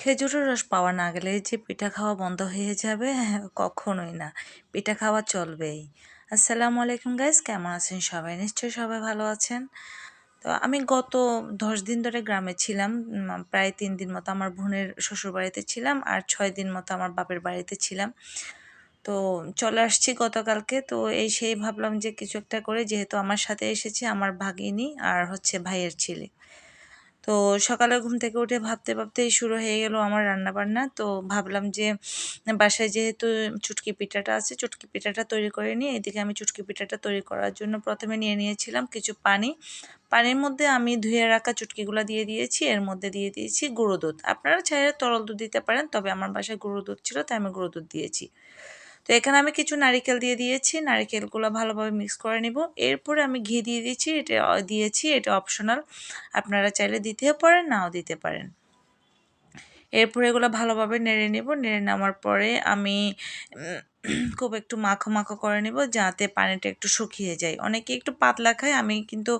খেজুরের রস পাওয়া না গেলে যে পিঠা খাওয়া বন্ধ হয়ে যাবে হ্যাঁ, কখনোই না। পিঠা খাওয়া চলবেই। আসসালামু আলাইকুম গাইস কেমন আছেন সবাই? নিশ্চয়ই সবাই ভালো আছেন। তো আমি গত দশ দিন ধরে গ্রামে ছিলাম প্রায় তিন দিন মতো আমার বোনের শ্বশুর বাড়িতে ছিলাম আর ছয় দিন মতো আমার বাপের বাড়িতে ছিলাম। তো চলে আসছি গতকালকে তো এই সেই ভাবলাম যে কিছু একটা করে যেহেতু আমার সাথে এসেছে আমার ভাগিনী আর হচ্ছে ভাইয়ের ছেলে। তো সকালে ঘুম থেকে উঠে ভাবতে ভাবতেই শুরু হয়ে গেল আমার রান্না বান্না তো ভাবলাম যে, বাসায় যেহেতু চুটকি পিঠাটা আছে, চুটকি পিঠাটা তৈরি করে নিই এদিকে আমি চুটকি পিঠাটা তৈরি করার জন্য প্রথমে নিয়ে নিয়েছিলাম কিছু পানি। পানির মধ্যে আমি ধুয়ে রাখা চুটকিগুলো দিয়ে দিয়েছি, এর মধ্যে দিয়ে দিয়েছি গুঁড়ো দুধ। আপনারা চাইলে তরল দুধ দিতে পারেন, তবে আমার বাসায় গুঁড়ো দুধ ছিল, তাই আমি গুঁড়ো দুধ দিয়েছি। তো এখানে আমি কিছু নারিকেল দিয়ে দিয়েছি। নারিকেলগুলো ভালোভাবে মিক্স করে নিব। এরপরে আমি ঘি দিয়ে দিয়েছি। এটা দিয়েছি। এটা অপশনাল আপনারা চাইলে দিতেও পারেন, নাও দিতে পারেন। এরপরে এগুলো ভালোভাবে নেড়ে নেব। নেড়ে নেওয়ার পরে আমি খুব একটু মাখো মাখো করে নেব যাতে পানিটা একটু শুকিয়ে যায়। অনেকে একটু পাতলা খায়, আমি কিন্তু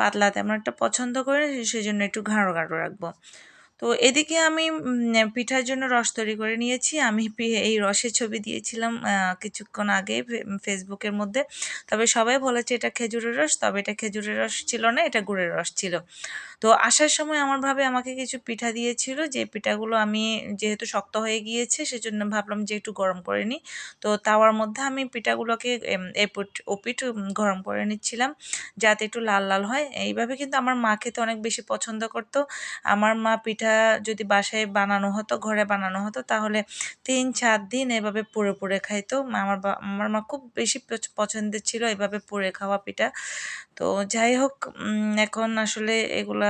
পাতলা তেমন একটা পছন্দ করি সেই জন্য একটু ঘাড়ো ঘাড়ো রাখব। তো এদিকে আমি পিঠার জন্য রস তৈরি করে নিয়েছি। আমি এই রসের ছবি দিয়েছিলাম কিছুক্ষণ আগে ফেসবুকের মধ্যে। তবে সবাই বলেছে এটা খেজুরের রস, তবে এটা খেজুরের রস ছিল না, এটা গুড়ের রস ছিল। তো আসার সময় আমার ভাবে আমাকে কিছু পিঠা দিয়েছিল। যে পিঠাগুলো আমি যেহেতু শক্ত হয়ে গিয়েছে, সেজন্য ভাবলাম যে একটু গরম করে নিই। তো তাওয়ার মধ্যে আমি পিঠাগুলোকে এপিট, ওপিট গরম করে নিচ্ছিলাম, যাতে একটু লাল লাল হয়। এইভাবে কিন্তু আমার মা খেতে অনেক বেশি পছন্দ করতো। আমার মা পিঠা যদি বাসায় বানানো হতো, ঘরে বানানো হতো, তাহলে তিন চার দিন এভাবে পুড়ে পুড়ে খাইতো। আমার আমার মা খুব বেশি পছন্দের ছিল এভাবে পুড়ে খাওয়া পিঠা। তো যাই হোক এখন আসলে এগুলা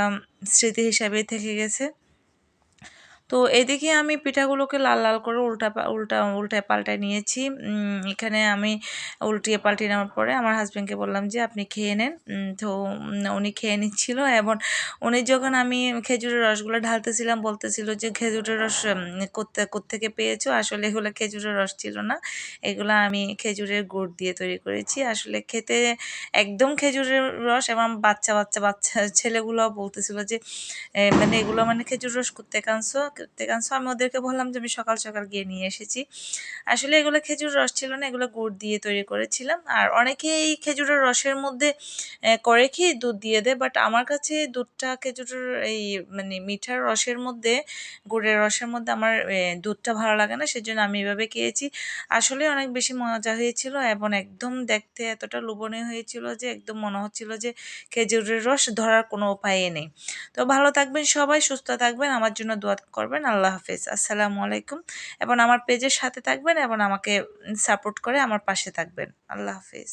স্মৃতি হিসাবেই থেকে গেছে। তো এদিকে আমি পিঠাগুলোকে লাল লাল করে উল্টা উল্টা, উল্টায় পাল্টায় নিয়েছি। এখানে আমি উল্টিয়ে পাল্টিয়ে নেওয়ার পরে আমার হাজব্যান্ডকে বললাম যে, আপনি খেয়ে নেন। তো উনি খেয়ে নিচ্ছিল এবং উনি যখন আমি খেজুরের রসগুলো ঢালতেছিলাম, বলতেছিল যে, খেজুরের রস করতে থেকে পেয়েছ? আসলে এগুলো খেজুরের রস ছিল না। এগুলো আমি খেজুরের গুড় দিয়ে তৈরি করেছি। আসলে খেতে একদম খেজুরের রস এবং বাচ্চা বাচ্চা বাচ্চা ছেলেগুলো বলতেছিল যে মানে এগুলো মানে খেজুর রস করতে কানছো করতে কারণ আমি ওদেরকে বললাম যে আমি সকাল সকাল গিয়ে নিয়ে এসেছি। আসলে এগুলো খেজুর রস ছিল না, এগুলো গুড় দিয়ে তৈরি করেছিলাম। আর অনেকে এই খেজুরের রসের মধ্যে করে কি দুধ দিয়ে দেয় বাট আমার কাছে দুধটা খেজুরের এই মানে মিঠার রসের মধ্যে, গুড়ের রসের মধ্যে আমার দুধটা ভালো লাগে না, সেজন্য আমি এভাবে খেয়েছি। আসলে অনেক বেশি মজা হয়েছিল এবং একদম দেখতে এতটা লোভনীয় হয়েছিল যে একদম মনে হচ্ছিল যে খেজুরের রস ধরার কোনো উপায় নেই। তো ভালো থাকবেন সবাই, সুস্থ থাকবেন। আমার জন্য দোয়া করবেন। আল্লাহ হাফিজ। আসসালামু আলাইকুম। এবং আমার পেজের সাথে থাকবেন এবং আমাকে সাপোর্ট করে আমার পাশে থাকবেন। আল্লাহ হাফেজ।